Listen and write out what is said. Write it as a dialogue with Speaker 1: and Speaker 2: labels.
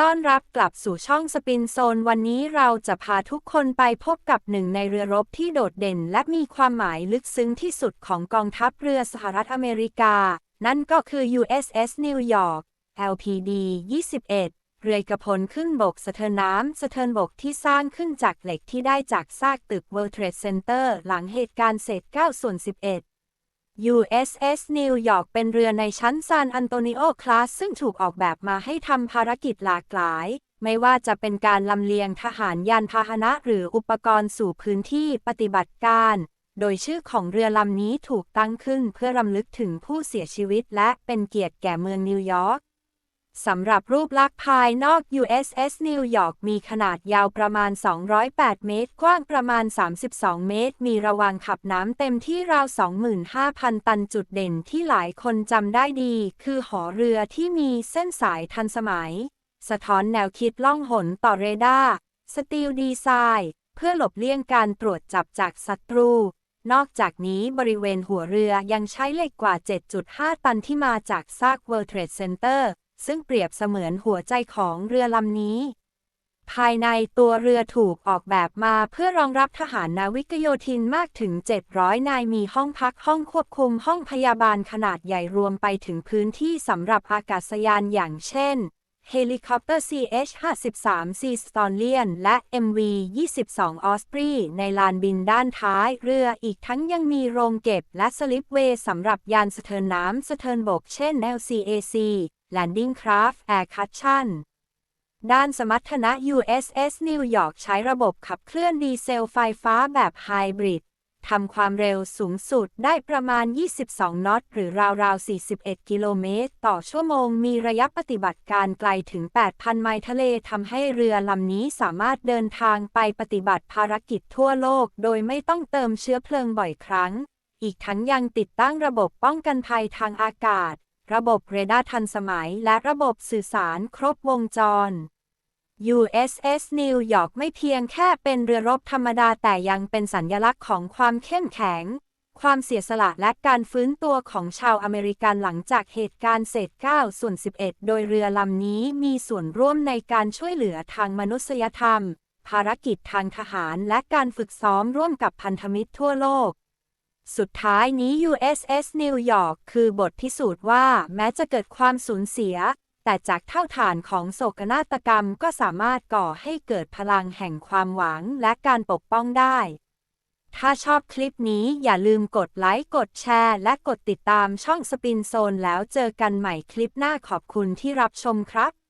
Speaker 1: ต้อนรับกลับสู่ช่องสปินโซน วันนี้เราจะพาทุกคนไปพบกับหนึ่งในเรือรบที่โดดเด่น และมีความหมายลึกซึ้งที่สุดของกองทัพเรือสหรัฐอเมริกา นั่นก็คือ USS New York LPD 21 เรือกระพลขึ้นบกสะเทินน้ำสะเทินบกที่สร้างขึ้นจากเหล็กที่ได้จากซากตึก World Trade Center หลังเหตุการณ์เศษ9ส่วน11 USS New York เป็นเรือในชั้นซานอันโตนิโอคลาสซึ่งถูกออกแบบมาให้ทำภารกิจหลากหลาย ไม่ว่าจะเป็นการลำเลียงทหารยานพาหนะหรืออุปกรณ์สู่พื้นที่ปฏิบัติการ โดยชื่อของเรือลำนี้ถูกตั้งขึ้นเพื่อรำลึกถึงผู้เสียชีวิตและเป็นเกียรติแก่เมืองนิวยอร์ก สำหรับรูปลักษณ์ภายนอก USS New York มีขนาดยาวประมาณ 208 เมตร กว้างประมาณ 32 เมตร มีระวางขับน้ำเต็มที่ราว 25,000 ตันจุดเด่นที่หลายคนจำได้ดี คือหอเรือที่มีเส้นสายทันสมัย สะท้อนแนวคิดล่องหนต่อเรดาร์สตีลดีไซน์เพื่อหลบเลี่ยงการตรวจจับจากศัตรู นอกจากนี้บริเวณหัวเรือยังใช้เหล็กกว่า 7.5 ตันที่มาจากซาก World Trade Center ซึ่งเปรียบเสมือนหัวใจของเรือลำนี้ ภายในตัวเรือถูกออกแบบมาเพื่อรองรับทหารนาวิกโยธินมากถึง 700 นายมีห้องพักห้องควบคุมห้องพยาบาลขนาดใหญ่รวมไปถึงพื้นที่สำหรับอากาศยานอย่างเช่น เฮลิคอปเตอร์ CH-53C Stallion และ MV-22 Osprey ในลานบินด้านท้ายเรืออีกทั้งยังมีโรงเก็บและสลิปเวย์สำหรับยานสะเทินน้ำสะเทินบกเช่น LCAC Landing Craft Air Cushion ด้านสมรรถนะ USS New York ใช้ระบบขับเคลื่อนดีเซลไฟฟ้าแบบไฮบริด ทำความเร็วสูงสุดได้ประมาณ 22 นอต หรือราวๆ 41 กิโลเมตร ต่อชั่วโมง มีระยะปฏิบัติการไกลถึง 8,000 ไมล์ทะเล ทำให้เรือลำนี้สามารถเดินทางไปปฏิบัติภารกิจทั่วโลก โดยไม่ต้องเติมเชื้อเพลิงบ่อยครั้ง อีกทั้งยังติดตั้งระบบป้องกันภัยทางอากาศ ระบบเรดาร์ทันสมัย และระบบสื่อสารครบวงจร USS New York ไม่เพียงแค่เป็นเรือรบธรรมดาแต่ยังเป็นสัญญลักษณ์ของความเข้มแข็ง ความเสียสละและการฟื้นตัวของชาวอเมริกันหลังจากเหตุการณ์เศษ9ส่วน11 โดยเรือลำนี้มีส่วนร่วมในการช่วยเหลือทางมนุษยธรรม ภารกิจทางทหารและการฝึกซ้อมร่วมกับพันธมิตรทั่วโลกสุดท้ายนี้ USS New York คือบทพิสูจน์ว่า แม้จะเกิดความสูญเสีย แต่จากเท่าฐานของโศกนาฏกรรมก็สามารถก่อให้เกิดพลังแห่งความหวังและการปกป้องได้ ถ้าชอบคลิปนี้อย่าลืมกดไลค์ กดแชร์ และกดติดตามช่องสปินโซนแล้วเจอกันใหม่คลิปหน้าขอบคุณที่รับชมครับ